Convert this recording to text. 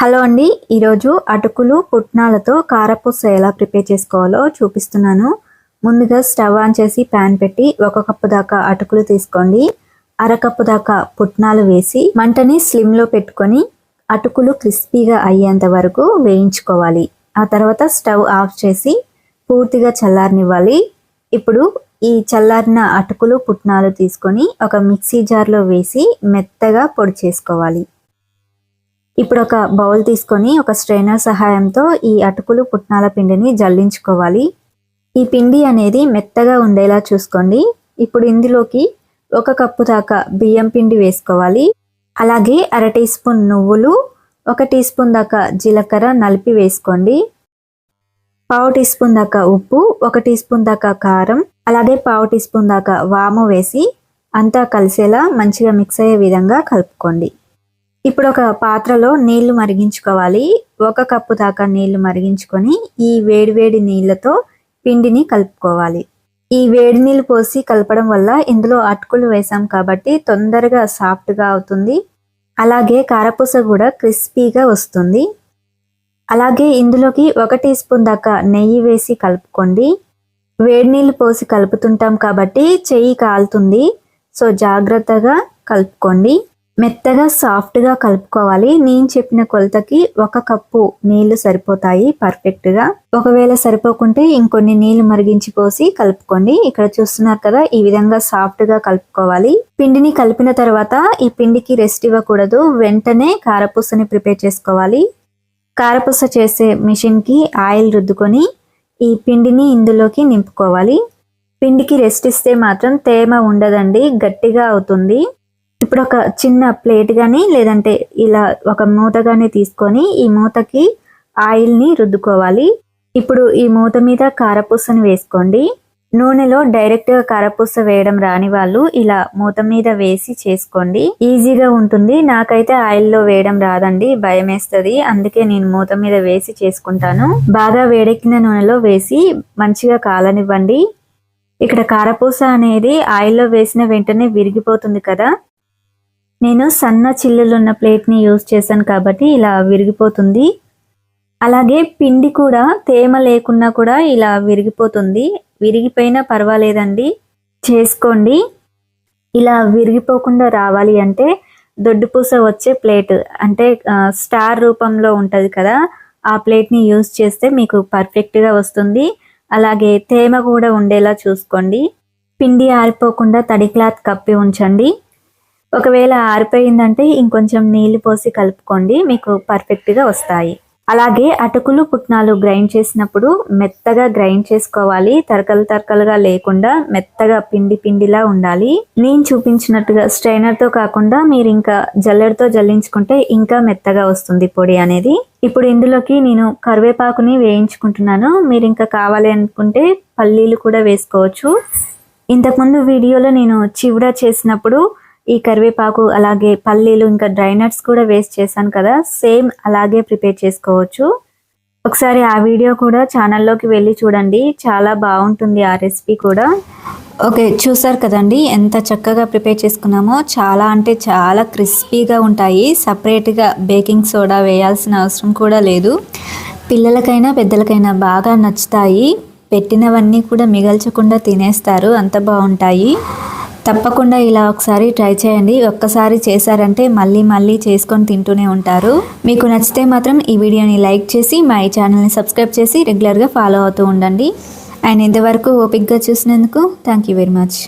Hello అండి. ఈరోజు అటుకులు పుట్నాలతో కారపూస ఎలా ప్రిపేర్ చేసుకోవాలో చూపిస్తున్నాను. ముందుగా స్టవ్ ఆన్ చేసి ప్యాన్ పెట్టి ఒక కప్పు దాకా అటుకులు తీసుకోండి. అరకప్పు దాకా పుట్నాలు వేసి మంటని స్లిమ్లో పెట్టుకొని అటుకులు క్రిస్పీగా అయ్యేంత వరకు వేయించుకోవాలి. ఆ తర్వాత స్టవ్ ఆఫ్ చేసి పూర్తిగా చల్లారనివ్వాలి. ఇప్పుడు ఈ చల్లారిన అటుకులు పుట్నాలు తీసుకొని ఒక మిక్సీ జార్లో వేసి మెత్తగా పొడి చేసుకోవాలి. ఇప్పుడు ఒక బౌల్ తీసుకొని ఒక స్ట్రైనర్ సహాయంతో ఈ అటుకులు పుట్నాల పిండిని జల్లించుకోవాలి. ఈ పిండి అనేది మెత్తగా ఉండేలా చూసుకోండి. ఇప్పుడు ఇందులోకి ఒక కప్పు దాకా బియ్యం పిండి వేసుకోవాలి. అలాగే అర టీ స్పూన్ నువ్వులు ఒక టీ స్పూన్ దాకా జీలకర్ర నలిపి వేసుకోండి. పావు టీ స్పూన్ దాకా ఉప్పు ఒక టీ స్పూన్ దాకా కారం అలాగే పావు టీ స్పూన్ దాకా వాము వేసి అంతా కలిసేలా మంచిగా మిక్స్ అయ్యే విధంగా కలుపుకోండి. ఇప్పుడు ఒక పాత్రలో నీళ్ళు మరిగించుకోవాలి. ఒక కప్పు దాకా నీళ్ళు మరిగించుకొని ఈ వేడివేడి నీళ్ళతో పిండిని కలుపుకోవాలి. ఈ వేడి నీళ్ళు పోసి కలపడం వల్ల ఇందులో అటుకులు వేసాం కాబట్టి తొందరగా సాఫ్ట్గా అవుతుంది. అలాగే కారపూస కూడా క్రిస్పీగా వస్తుంది. అలాగే ఇందులోకి ఒక టీ స్పూన్ దాకా నెయ్యి వేసి కలుపుకోండి. వేడి నీళ్ళు పోసి కలుపుతుంటాం కాబట్టి చెయ్యి కాలుతుంది. సో జాగ్రత్తగా కలుపుకోండి. మెత్తగా సాఫ్ట్గా కలుపుకోవాలి. నేను చెప్పిన కొలతకి ఒక కప్పు నీళ్ళు సరిపోతాయి పర్ఫెక్ట్గా. ఒకవేళ సరిపోకుంటే ఇంకొన్ని నీళ్ళు మరిగించి పోసి కలుపుకోండి. ఇక్కడ చూస్తున్నారు కదా ఈ విధంగా సాఫ్ట్గా కలుపుకోవాలి. పిండిని కలిపిన తర్వాత ఈ పిండికి రెస్ట్ ఇవ్వకూడదు. వెంటనే కారపూసని ప్రిపేర్ చేసుకోవాలి. కారపూస చేసే మిషన్కి ఆయిల్ రుద్దుకొని ఈ పిండిని ఇందులోకి నింపుకోవాలి. పిండికి రెస్ట్ ఇస్తే మాత్రం తేమ ఉండదండి గట్టిగా అవుతుంది. ఇప్పుడు ఒక చిన్న ప్లేట్ కానీ లేదంటే ఇలా ఒక మూత కానీ తీసుకొని ఈ మూతకి ఆయిల్ని రుద్దుకోవాలి. ఇప్పుడు ఈ మూత మీద కారపూసని వేసుకోండి. నూనెలో డైరెక్ట్గా కారపూస వేయడం రాని వాళ్ళు ఇలా మూత మీద వేసి చేసుకోండి. ఈజీగా ఉంటుంది. నాకైతే ఆయిల్లో వేయడం రాదండి భయం వేస్తుంది అందుకే నేను మూత మీద వేసి చేసుకుంటాను. బాగా వేడెక్కిన నూనెలో వేసి మంచిగా కాలనివ్వండి. ఇక్కడ కారపూస అనేది ఆయిల్లో వేసిన వెంటనే విరిగిపోతుంది కదా. నేను సన్న చిల్లులు ఉన్న ప్లేట్ని యూజ్ చేశాను కాబట్టి ఇలా విరిగిపోతుంది. అలాగే పిండి కూడా తేమ లేకున్నా కూడా ఇలా విరిగిపోతుంది. విరిగిపోయినా పర్వాలేదండి. చేసుకోండి. ఇలా విరిగిపోకుండా రావాలి అంటే దొడ్డుపూస వచ్చే ప్లేట్ అంటే స్టార్ రూపంలో ఉంటుంది కదా ఆ ప్లేట్ని యూజ్ చేస్తే మీకు పర్ఫెక్ట్గా వస్తుంది. అలాగే తేమ కూడా ఉండేలా చూసుకోండి. పిండి ఆరిపోకుండా తడి క్లాత్ కప్పి ఉంచండి. ఒకవేళ ఆరిపోయిందంటే ఇంకొంచెం నీళ్ళు పోసి కలుపుకోండి మీకు పర్ఫెక్ట్గా వస్తాయి. అలాగే అటుకులు పుట్నాలు గ్రైండ్ చేసినప్పుడు మెత్తగా గ్రైండ్ చేసుకోవాలి. తరకలు తరకలుగా లేకుండా మెత్తగా పిండి పిండిలా ఉండాలి. నేను చూపించినట్టుగా స్ట్రైనర్తో కాకుండా మీరు ఇంకా జల్లెడతో జల్లించుకుంటే ఇంకా మెత్తగా వస్తుంది పొడి అనేది. ఇప్పుడు ఇందులోకి నేను కరివేపాకుని వేయించుకుంటున్నాను. మీరు ఇంకా కావాలి అనుకుంటే పల్లీలు కూడా వేసుకోవచ్చు. ఇంతకుముందు వీడియోలో నేను చివడ చేసినప్పుడు ఈ కరివేపాకు అలాగే పల్లీలు ఇంకా డ్రై నట్స్ కూడా వేస్ట్ చేశాను కదా. సేమ్ అలాగే ప్రిపేర్ చేసుకోవచ్చు. ఒకసారి ఆ వీడియో కూడా ఛానల్లోకి వెళ్ళి చూడండి. చాలా బాగుంటుంది ఆ రెసిపీ కూడా. ఓకే చూసారు కదండి? ఎంత చక్కగా ప్రిపేర్ చేసుకున్నామో. చాలా అంటే చాలా క్రిస్పీగా ఉంటాయి. సపరేట్గా బేకింగ్ సోడా వేయాల్సిన అవసరం కూడా లేదు. పిల్లలకైనా పెద్దలకైనా బాగా నచ్చుతాయి. పెట్టినవన్నీ కూడా మిగల్చకుండా తినేస్తారు. అంత బాగుంటాయి. తప్పకుండా ఇలా ఒకసారి ట్రై చేయండి. ఒక్కసారి చేశారంటే మళ్ళీ మళ్ళీ చేసుకొని తింటూనే ఉంటారు. మీకు నచ్చితే మాత్రం ఈ వీడియోని లైక్ చేసి మా ఈ ఛానల్ని సబ్స్క్రైబ్ చేసి రెగ్యులర్గా ఫాలో అవుతూ ఉండండి. అండ్ ఇంతవరకు ఓపిక్గా చూసినందుకు థ్యాంక్ యూ వెరీ మచ్.